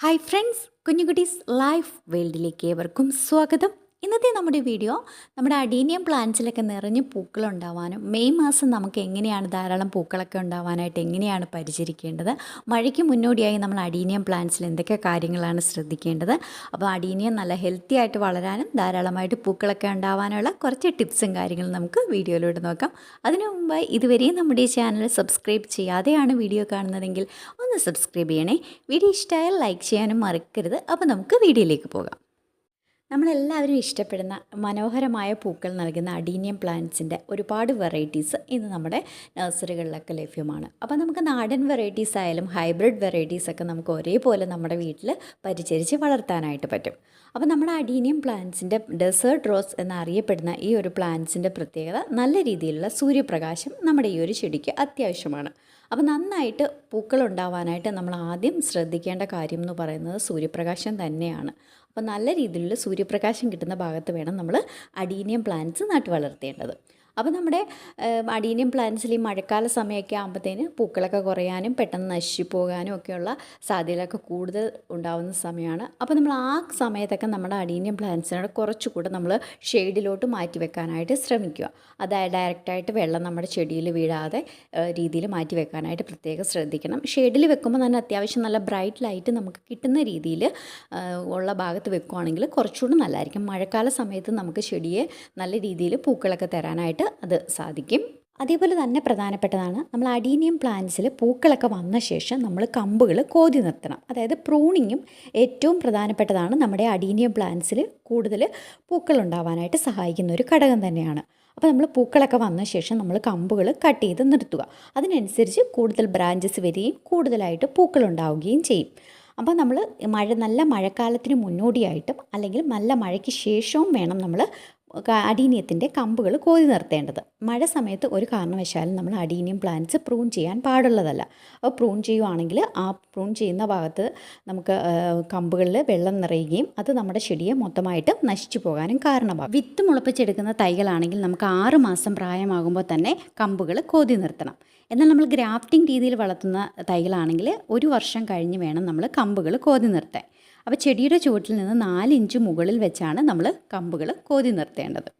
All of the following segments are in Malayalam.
ഹായ് ഫ്രണ്ട്സ് കുഞ്ഞുകുട്ടീസ് ലൈഫ് വേൾഡിലേക്ക് ഏവർക്കും സ്വാഗതം. ഇന്നത്തെ നമ്മുടെ വീഡിയോ നമ്മുടെ അഡീനിയം പ്ലാന്റ്സിലൊക്കെ നിറഞ്ഞ് പൂക്കളുണ്ടാവാനും മെയ് മാസം നമുക്ക് എങ്ങനെയാണ് ധാരാളം പൂക്കളൊക്കെ ഉണ്ടാവാനായിട്ട് എങ്ങനെയാണ് പരിചരിക്കേണ്ടത്? മഴയ്ക്ക് മുന്നോടിയായി നമ്മൾ അഡീനിയം പ്ലാന്റ്സിൽ എന്തൊക്കെ കാര്യങ്ങളാണ് ശ്രദ്ധിക്കേണ്ടത്? അപ്പോൾ അഡീനിയം നല്ല ഹെൽത്തി ആയിട്ട് വളരാനും ധാരാളമായിട്ട് പൂക്കളൊക്കെ ഉണ്ടാവാനുള്ള കുറച്ച് ടിപ്സും കാര്യങ്ങളും നമുക്ക് വീഡിയോയിലൂടെ നോക്കാം. അതിനു മുമ്പ് ഇതുവരെയും നമ്മുടെ ചാനൽ സബ്സ്ക്രൈബ് ചെയ്യാതെയാണ് വീഡിയോ കാണുന്നതെങ്കിൽ ഒന്ന് സബ്സ്ക്രൈബ് ചെയ്യണേ. വീഡിയോ ഇഷ്ടമായാൽ ലൈക്ക് ചെയ്യാനും മറക്കരുത്. അപ്പോൾ നമുക്ക് വീഡിയോയിലേക്ക് പോകാം. നമ്മളെല്ലാവരും ഇഷ്ടപ്പെടുന്ന മനോഹരമായ പൂക്കൾ നൽകുന്ന അഡീനിയം പ്ലാന്റ്സിന്റെ ഒരുപാട് വെറൈറ്റീസ് ഇന്ന് നമ്മുടെ നഴ്സറികളിലൊക്കെ ലഭ്യമാണ്. അപ്പോൾ നമുക്ക് നാടൻ വെറൈറ്റീസ് ആയാലും ഹൈബ്രിഡ് വെറൈറ്റീസ് ഒക്കെ നമുക്ക് ഒരേപോലെ നമ്മുടെ വീട്ടിൽ പരിചരിച്ച് വളർത്താനായിട്ട് പറ്റും. അപ്പോൾ നമ്മുടെ അഡീനിയം പ്ലാന്റ്സിന്റെ ഡെസേർട്ട് റോസ് എന്നറിയപ്പെടുന്ന ഈ ഒരു പ്ലാന്റ്സിന്റെ പ്രത്യേകത നല്ല രീതിയിലുള്ള സൂര്യപ്രകാശം നമ്മുടെ ഈ ഒരു ചെടിക്ക് അത്യാവശ്യമാണ്. അപ്പോൾ നന്നായിട്ട് പൂക്കൾ ഉണ്ടാവാനായിട്ട് നമ്മൾ ആദ്യം ശ്രദ്ധിക്കേണ്ട കാര്യം എന്ന് പറയുന്നത് സൂര്യപ്രകാശം തന്നെയാണ്. അപ്പോൾ നല്ല രീതിയിലുള്ള സൂര്യപ്രകാശം കിട്ടുന്ന ഭാഗത്ത് വേണം നമ്മൾ അഡീനിയം പ്ലാന്റ്സ് നട്ടു വളർത്തേണ്ടത് അപ്പോൾ നമ്മുടെ അടീനിയം പ്ലാന്റ്സിൽ ഈ മഴക്കാല സമയമൊക്കെ ആകുമ്പോഴത്തേന് പൂക്കളൊക്കെ കുറയാനും പെട്ടെന്ന് നശിച്ചു പോകാനും ഒക്കെയുള്ള സാധ്യതകളൊക്കെ കൂടുതൽ ഉണ്ടാകുന്ന സമയമാണ് അപ്പോൾ നമ്മൾ ആ സമയത്തൊക്കെ നമ്മുടെ അടീനിയം പ്ലാന്റ്സിനോട് കുറച്ചുകൂടെ നമ്മൾ ഷെയ്ഡിലോട്ട് മാറ്റി വെക്കാനായിട്ട് ശ്രമിക്കുക. അതായത് ഡയറക്റ്റായിട്ട് വെള്ളം നമ്മുടെ ചെടിയിൽ വീഴാതെ രീതിയിൽ മാറ്റി വെക്കാനായിട്ട് പ്രത്യേകം ശ്രദ്ധിക്കണം. ഷെയ്ഡിൽ വെക്കുമ്പോൾ തന്നെ അത്യാവശ്യം നല്ല ബ്രൈറ്റ് ലൈറ്റ് നമുക്ക് കിട്ടുന്ന രീതിയിൽ ഉള്ള ഭാഗത്ത് വെക്കുകയാണെങ്കിൽ കുറച്ചുകൂടി നല്ലതായിരിക്കും. മഴക്കാല സമയത്ത് നമുക്ക് ചെടിയെ നല്ല രീതിയിൽ പൂക്കളൊക്കെ തരാനായിട്ട് അത് സാധിക്കും. അതേപോലെ തന്നെ പ്രധാനപ്പെട്ടതാണ് നമ്മൾ അഡീനിയം പ്ലാന്റ്സിൽ പൂക്കളൊക്കെ വന്ന ശേഷം നമ്മൾ കമ്പുകൾ കോതി നിർത്തണം. അതായത് പ്രൂണിങ്ങും ഏറ്റവും പ്രധാനപ്പെട്ടതാണ് നമ്മുടെ അഡീനിയം പ്ലാന്റ്സിൽ കൂടുതൽ പൂക്കൾ ഉണ്ടാവാനായിട്ട് സഹായിക്കുന്ന ഒരു ഘടകം തന്നെയാണ്. അപ്പോൾ നമ്മൾ പൂക്കളൊക്കെ വന്ന ശേഷം നമ്മൾ കമ്പുകൾ കട്ട് ചെയ്ത് നിർത്തുക. അതിനനുസരിച്ച് കൂടുതൽ ബ്രാഞ്ചസ് വരികയും കൂടുതലായിട്ട് പൂക്കൾ ഉണ്ടാവുകയും ചെയ്യും. അപ്പോൾ നമ്മൾ മഴ നല്ല മഴക്കാലത്തിന് മുന്നോടിയായിട്ടും അല്ലെങ്കിൽ നല്ല മഴയ്ക്ക് ശേഷവും വേണം നമ്മൾ അടീനിയത്തിന്റെ കമ്പുകൾ കോതി നിർത്തേണ്ടത്. മഴ സമയത്ത് ഒരു കാരണവശാലും നമ്മൾ അടീനിയം പ്ലാന്റ്സ് പ്രൂൺ ചെയ്യാൻ പാടുള്ളതല്ല. അപ്പോൾ പ്രൂൺ ചെയ്യുവാണെങ്കിൽ ആ പ്രൂൺ ചെയ്യുന്ന ഭാഗത്ത് നമുക്ക് കമ്പുകളിൽ വെള്ളം നിറയുകയും അത് നമ്മുടെ ചെടിയെ മൊത്തമായിട്ട് നശിച്ചു പോകാനും കാരണമാകും. വിത്ത് മുളപ്പിച്ചെടുക്കുന്ന തൈകളാണെങ്കിൽ നമുക്ക് ആറ് മാസം പ്രായമാകുമ്പോൾ തന്നെ കമ്പുകൾ കോതി നിർത്തണം. എന്നാൽ നമ്മൾ ഗ്രാഫ്റ്റിംഗ് രീതിയിൽ വളർത്തുന്ന തൈകളാണെങ്കിൽ ഒരു വർഷം കഴിഞ്ഞ് വേണം നമ്മൾ കമ്പുകൾ കോതി നിർത്താൻ. അപ്പോൾ ചെടിയുടെ ചുവട്ടിൽ നിന്ന് നാല് ഇഞ്ച് മുകളിൽ വെച്ചാണ് നമ്മൾ കമ്പുകൾ കോതി നിർത്തേണ്ടത്.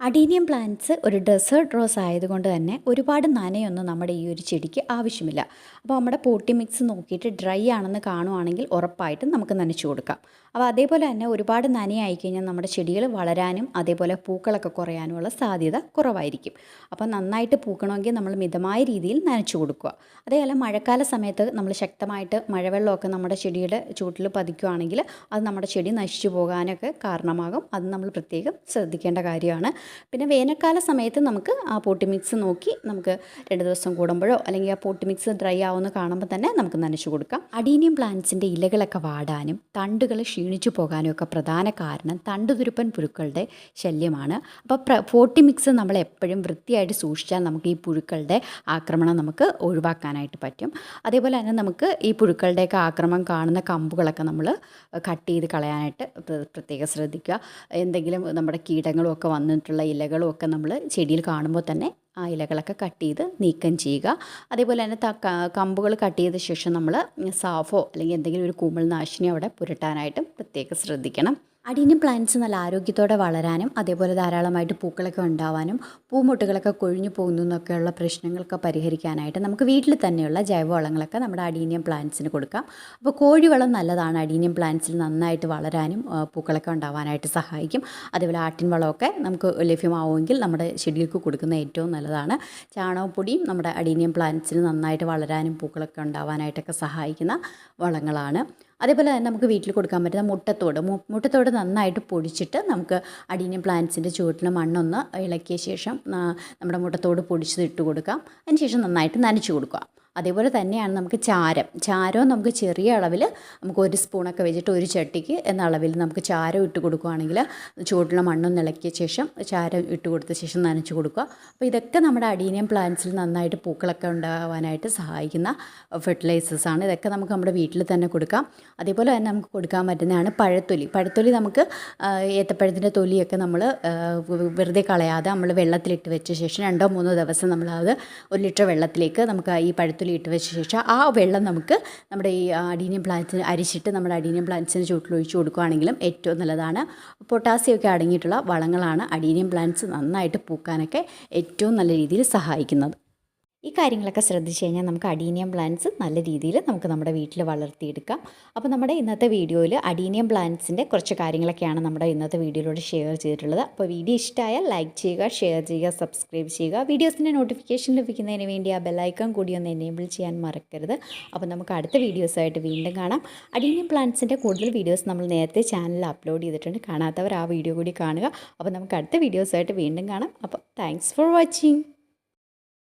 അഡീനിയം പ്ലാന്റ്സ് ഒരു ഡെസേർട്ട് റോസ് ആയതുകൊണ്ട് തന്നെ ഒരുപാട് നനയൊന്നും നമ്മുടെ ഈ ഒരു ചെടിക്ക് ആവശ്യമില്ല. അപ്പോൾ നമ്മുടെ പോട്ടി മിക്സ് നോക്കിയിട്ട് ഡ്രൈ ആണെന്ന് കാണുവാണെങ്കിൽ ഉറപ്പായിട്ടും നമുക്ക് നനച്ചു കൊടുക്കാം. അപ്പോൾ അതേപോലെ തന്നെ ഒരുപാട് നനയായി കഴിഞ്ഞാൽ നമ്മുടെ ചെടികൾ വളരാനും അതേപോലെ പൂക്കളൊക്കെ കുറയാനുമുള്ള സാധ്യത കുറവായിരിക്കും. അപ്പോൾ നന്നായിട്ട് പൂക്കണമെങ്കിൽ നമ്മൾ മിതമായ രീതിയിൽ നനച്ചു കൊടുക്കുക. അതേപോലെ മഴക്കാല സമയത്ത് നമ്മൾ ശക്തമായിട്ട് മഴവെള്ളമൊക്കെ നമ്മുടെ ചെടിയുടെ ചൂട്ടിൽ പതിക്കുകയാണെങ്കിൽ അത് നമ്മുടെ ചെടി നശിച്ചു പോകാനൊക്കെ കാരണമാകും. അത് നമ്മൾ പ്രത്യേകം ശ്രദ്ധിക്കേണ്ട കാര്യമാണ്. പിന്നെ വേനൽക്കാല സമയത്ത് നമുക്ക് ആ പോട്ടി മിക്സ് നോക്കി നമുക്ക് രണ്ട് ദിവസം കൂടുമ്പോഴോ അല്ലെങ്കിൽ ആ പോട്ടി മിക്സ് ഡ്രൈ ആവുമെന്ന് കാണുമ്പോൾ തന്നെ നമുക്ക് നനച്ചു കൊടുക്കാം. അഡീനിയം പ്ലാന്റ്സിന്റെ ഇലകളൊക്കെ വാടാനും തണ്ടുകൾ ക്ഷീണിച്ചു പോകാനും ഒക്കെ പ്രധാന കാരണം തണ്ടുതുരുപ്പൻ പുഴുക്കളുടെ ശല്യമാണ്. അപ്പോൾ പ്ര ഫോർട്ടി മിക്സ് നമ്മൾ എപ്പോഴും വൃത്തിയായിട്ട് സൂക്ഷിച്ചാൽ നമുക്ക് ഈ പുഴുക്കളുടെ ആക്രമണം നമുക്ക് ഒഴിവാക്കാനായിട്ട് പറ്റും. അതേപോലെ തന്നെ നമുക്ക് ഈ പുഴുക്കളുടെയൊക്കെ ആക്രമണം കാണുന്ന കമ്പുകളൊക്കെ നമ്മൾ കട്ട് ചെയ്ത് കളയാനായിട്ട് പ്രത്യേകം ശ്രദ്ധിക്കുക. എന്തെങ്കിലും നമ്മുടെ കീടങ്ങളും ഒക്കെ വന്നിട്ടുള്ള ഇലകളും ഒക്കെ നമ്മൾ ചെടിയിൽ കാണുമ്പോൾ തന്നെ ആ ഇലകളൊക്കെ കട്ട് ചെയ്ത് നീക്കം ചെയ്യുക. അതേപോലെ തന്നെ ത കമ്പുകൾ കട്ട് ചെയ്ത ശേഷം നമ്മൾ സാഫോ അല്ലെങ്കിൽ എന്തെങ്കിലും ഒരു കുമിൾ നാശിനി അവിടെ പുരട്ടാനായിട്ടും പ്രത്യേകം ശ്രദ്ധിക്കണം. അടീനിയം പ്ലാന്റ്സ് നല്ല ആരോഗ്യത്തോടെ വളരാനും അതേപോലെ ധാരാളമായിട്ട് പൂക്കളൊക്കെ ഉണ്ടാവാനും പൂമുട്ടുകളൊക്കെ കൊഴിഞ്ഞു പോകുന്നു എന്നൊക്കെയുള്ള പ്രശ്നങ്ങളൊക്കെ പരിഹരിക്കാനായിട്ട് നമുക്ക് വീട്ടിൽ തന്നെയുള്ള ജൈവവളങ്ങളൊക്കെ നമ്മുടെ അടീനിയം പ്ലാന്റ്സിന് കൊടുക്കാം. അപ്പോൾ കോഴിവളം നല്ലതാണ്. അടീനിയം പ്ലാന്റ്സിൽ നന്നായിട്ട് വളരാനും പൂക്കളൊക്കെ ഉണ്ടാവാനായിട്ട് സഹായിക്കും. അതേപോലെ ആട്ടിൻ വളമൊക്കെ നമുക്ക് ലഭ്യമാവുമെങ്കിൽ നമ്മുടെ ചെടികൾക്ക് കൊടുക്കുന്ന ഏറ്റവും നല്ലതാണ്. ചാണകപ്പൊടിയും നമ്മുടെ അടീനിയം പ്ലാന്റ്സിന് നന്നായിട്ട് വളരാനും പൂക്കളൊക്കെ ഉണ്ടാവാനായിട്ടൊക്കെ സഹായിക്കുന്ന വളങ്ങളാണ്. അതേപോലെ തന്നെ നമുക്ക് വീട്ടിൽ കൊടുക്കാൻ പറ്റുന്ന മുട്ടത്തോട്. മുട്ടത്തോട് നന്നായിട്ട് പൊടിച്ചിട്ട് നമുക്ക് അടീനിയം പ്ലാന്റ്സിന്റെ ചുവട്ടിൽ മണ്ണൊന്ന് ഇളക്കിയ ശേഷം നമ്മുടെ മുട്ടത്തോട് പൊടിച്ചത് ഇട്ട് കൊടുക്കാം. അതിന് ശേഷം നന്നായിട്ട് നനച്ചു കൊടുക്കുക. അതേപോലെ തന്നെയാണ് നമുക്ക് ചാരം. ചാരവും നമുക്ക് ചെറിയ അളവിൽ നമുക്ക് ഒരു സ്പൂണൊക്കെ വെച്ചിട്ട് ഒരു ചട്ടിക്ക് എന്ന അളവിൽ നമുക്ക് ചാരം ഇട്ട് കൊടുക്കുകയാണെങ്കിൽ ചൂടുള്ള മണ്ണും ഇളക്കിയ ശേഷം ചാരം ഇട്ട് കൊടുത്ത ശേഷം നനച്ച് കൊടുക്കുക. അപ്പോൾ ഇതൊക്കെ നമ്മുടെ അഡീനിയം പ്ലാന്റ്സിൽ നന്നായിട്ട് പൂക്കളൊക്കെ ഉണ്ടാവാനായിട്ട് സഹായിക്കുന്ന ഫെർട്ടിലൈസേഴ്സ് ആണ്. ഇതൊക്കെ നമുക്ക് നമ്മുടെ വീട്ടിൽ തന്നെ കൊടുക്കാം. അതേപോലെ തന്നെ നമുക്ക് കൊടുക്കാൻ പറ്റുന്നതാണ് പഴത്തൊലി. പഴത്തൊലി നമുക്ക് ഏത്തപ്പഴത്തിന്റെ തൊലിയൊക്കെ നമ്മൾ വെറുതെ കളയാതെ നമ്മൾ വെള്ളത്തിലിട്ട് വെച്ച ശേഷം രണ്ടോ മൂന്നോ ദിവസം നമ്മളത് ഒരു ലിറ്റർ വെള്ളത്തിലേക്ക് നമുക്ക് ഈ പഴത്തൊലി ഇട്ട് വെച്ച ശേഷം ആ വെള്ളം നമുക്ക് നമ്മുടെ ഈ അഡീനിയം പ്ലാന്റ്സിന് അരിച്ചിട്ട് നമ്മുടെ അഡീനിയം പ്ലാന്റ്സിന് ചുവട്ടിൽ ഒഴിച്ച് കൊടുക്കുകയാണെങ്കിലും ഏറ്റവും നല്ലതാണ്. പൊട്ടാസ്യം ഒക്കെ അടങ്ങിയിട്ടുള്ള വളങ്ങളാണ് അഡീനിയം പ്ലാന്റ്സ് നന്നായിട്ട് പൂക്കാനൊക്കെ ഏറ്റവും നല്ല രീതിയിൽ സഹായിക്കുന്നത്. ഈ കാര്യങ്ങളൊക്കെ ശ്രദ്ധിച്ച് കഴിഞ്ഞാൽ നമുക്ക് അഡീനിയം പ്ലാന്റ്സ് നല്ല രീതിയിൽ നമുക്ക് നമ്മുടെ വീട്ടിൽ വളർത്തിയെടുക്കാം. അപ്പോൾ നമ്മുടെ ഇന്നത്തെ വീഡിയോയിൽ അഡീനിയം പ്ലാന്റ്സിന്റെ കുറച്ച് കാര്യങ്ങളൊക്കെയാണ് നമ്മുടെ ഇന്നത്തെ വീഡിയോയിലൂടെ ഷെയർ ചെയ്തിട്ടുള്ളത്. അപ്പോൾ വീഡിയോ ഇഷ്ടമായാൽ ലൈക്ക് ചെയ്യുക ഷെയർ ചെയ്യുക സബ്സ്ക്രൈബ് ചെയ്യുക. വീഡിയോസിന്റെ നോട്ടിഫിക്കേഷൻ ലഭിക്കുന്നതിന് വേണ്ടി ആ ബെല്ലൈക്കൺ കൂടി ഒന്ന് എനേബിൾ ചെയ്യാൻ മറക്കരുത്. അപ്പോൾ നമുക്ക് അടുത്ത വീഡിയോസായിട്ട് വീണ്ടും കാണാം. അഡീനിയം പ്ലാന്റ്സിന്റെ കൂടുതൽ വീഡിയോസ് നമ്മൾ നേരത്തെ ചാനലിൽ അപ്ലോഡ് ചെയ്തിട്ടുണ്ട്. കാണാത്തവർ ആ വീഡിയോ കൂടി കാണുക. അപ്പോൾ നമുക്ക് അടുത്ത വീഡിയോസായിട്ട് വീണ്ടും കാണാം. അപ്പോൾ താങ്ക്സ് ഫോർ വാച്ചിങ്